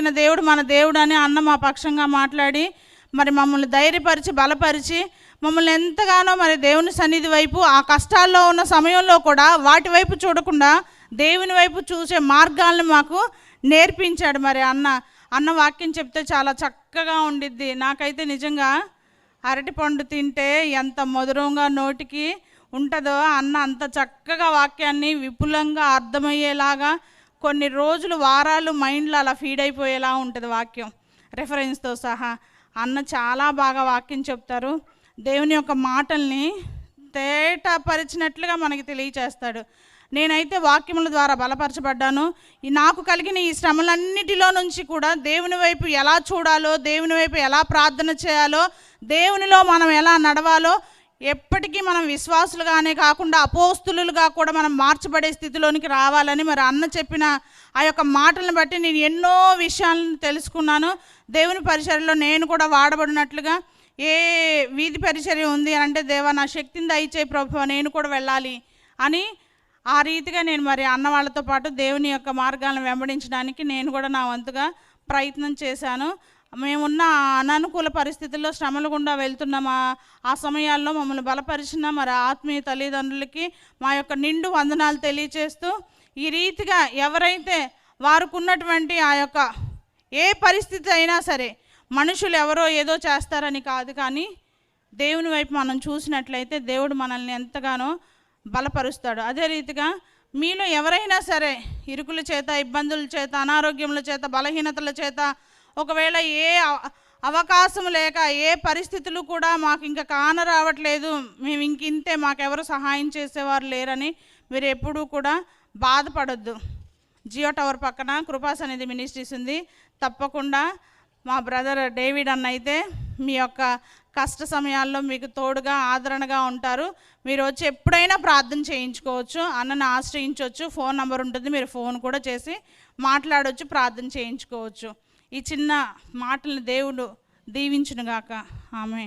కలిగిన దేవుడు మన దేవుడు అని అన్న మా పక్షంగా మాట్లాడి మరి మమ్మల్ని ధైర్యపరిచి బలపరిచి మమ్మల్ని ఎంతగానో మరి దేవుని సన్నిధి వైపు ఆ కష్టాల్లో ఉన్న సమయంలో కూడా వాటి వైపు చూడకుండా దేవుని వైపు చూసే మార్గాలను మాకు నేర్పించాడు మరి అన్న. అన్న వాక్యం చెప్తే చాలా చక్కగా ఉండిద్ది. నాకైతే నిజంగా అరటిపండు తింటే ఎంత మధురంగా నోటికి ఉంటుందో అన్న అంత చక్కగా వాక్యాన్ని విపులంగా అర్థమయ్యేలాగా కొన్ని రోజులు వారాలు మైండ్లో అలా ఫీడ్ అయిపోయేలా ఉంటుంది వాక్యం. రెఫరెన్స్తో సహా. అన్న చాలా బాగా వాక్యం చెప్తారు. దేవుని యొక్క మాటల్ని తేటపరిచినట్లుగా మనకి తెలియచేస్తాడు. నేనైతే వాక్యముల ద్వారా బలపరచబడ్డాను. ఈ నాకు కలిగిన ఈ శ్రమలన్నిటిలో నుంచి కూడా దేవుని వైపు ఎలా చూడాలో దేవుని వైపు ఎలా ప్రార్థన చేయాలో దేవునిలో మనం ఎలా నడవాలో ఎప్పటికీ మనం విశ్వాసులుగానే కాకుండా అపోస్తులుగా కూడా మనం మార్చబడే స్థితిలోనికి రావాలని మరి అన్న చెప్పిన ఆ యొక్క మాటలను బట్టి నేను ఎన్నో విషయాలను తెలుసుకున్నాను. దేవుని పరిచర్యలో నేను కూడా వాడబడినట్లుగా ఏ వీధి పరిచర్య ఉంది అని అంటే దేవా నా శక్తిని దయచే ప్రభు నేను కూడా వెళ్ళాలి అని ఆ రీతిగా నేను మరి అన్న వాళ్ళతో పాటు దేవుని యొక్క మార్గాలను వెంబడించడానికి నేను కూడా నా వంతుగా ప్రయత్నం చేశాను. మేమున్న ఆ అననుకూల పరిస్థితుల్లో శ్రమల గుండా వెళ్తున్న. మా ఆ సమయాల్లో మమ్మల్ని బలపరిచిన మరి ఆత్మీయ తల్లిదండ్రులకి మా యొక్క నిండు వందనాలు తెలియచేస్తూ ఈ రీతిగా ఎవరైతే వారుకున్నటువంటి ఆ యొక్క ఏ పరిస్థితి అయినా సరే మనుషులు ఎవరో ఏదో చేస్తారని కాదు కానీ దేవుని వైపు మనం చూసినట్లయితే దేవుడు మనల్ని ఎంతగానో బలపరుస్తాడు. అదే రీతిగా మీలో ఎవరైనా సరే ఇరుకుల చేత ఇబ్బందుల చేత అనారోగ్యముల చేత బలహీనతల చేత ఒకవేళ ఏ అవకాశం లేక ఏ పరిస్థితులు కూడా మాకు ఇంకా కాన రావట్లేదు. మేము ఇంక ఇంతే మాకెవరు సహాయం చేసేవారు లేరని మీరు ఎప్పుడూ కూడా బాధపడొద్దు. జియో టవర్ పక్కన కృపాస్ అనేది మినిస్ట్రీస్ ఉంది. తప్పకుండా మా బ్రదర్ డేవిడ్ అన్న అయితే మీ యొక్క కష్ట సమయాల్లో మీకు తోడుగా ఆదరణగా ఉంటారు. మీరు వచ్చి ఎప్పుడైనా ప్రార్థన చేయించుకోవచ్చు అన్నను ఆశ్రయించవచ్చు ఫోన్ నంబర్ ఉంటుంది మీరు ఫోన్ కూడా చేసి మాట్లాడవచ్చు ప్రార్థన చేయించుకోవచ్చు. ఈ చిన్న మాటలను దేవుడు దీవించునుగాక. ఆమె